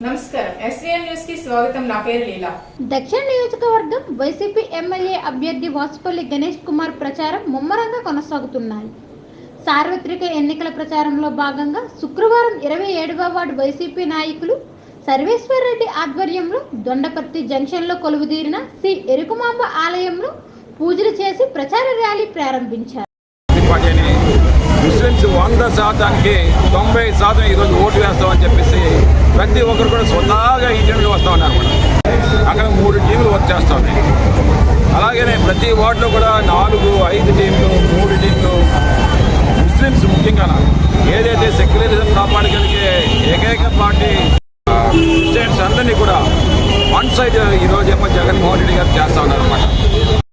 నమస్కారం. ఎస్వీఎన్ న్యూస్కి స్వాగతం. నా పేరు లీలా. దక్షిణ నియోజకవర్గం వైసీపీ ఎమ్మెల్యే అభ్యర్థి వాసుపల్లి గణేష్ కుమార్ ప్రచారం ముమ్మరంగా కొనసాగుతున్నాయి. సార్వత్రిక ఎన్నికల ప్రచారంలో భాగంగా శుక్రవారం ఇరవై ఏడవ వార్డు వైసీపీ నాయకులు సర్వేశ్వర్ రెడ్డి ఆధ్వర్యంలో దొండపర్తి జంక్షన్లో కొలువుదీరిన శ్రీ ఎరుకుమాంబ ఆలయంలో పూజలు చేసి ప్రచార ర్యాలీ ప్రారంభించారు. ముస్లిమ్స్ వంద శాతానికి తొంభై శాతం ఈరోజు ఓటు వేస్తామని చెప్పేసి ప్రతి ఒక్కరు కూడా స్వతహాగా ఈ టీంకి వస్తూ ఉన్నారు అక్కడ మూడు టీంలు వర్క్ చేస్తూ ఉన్నాయి. అలాగనే ప్రతి వార్డులో కూడా నాలుగు ఐదు టీంలు మూడు టీంలు ముస్లిమ్స్ ముఖ్యంగా ఏదైతే సెక్యులరిజం కాపాడగలిగే ఏకైక పార్టీ స్టేట్స్ అందరినీ కూడా వన్ సైడ్ ఈరోజు ఏమో జగన్మోహన్ రెడ్డి గారు చేస్తా ఉన్నారు అన్నమాట.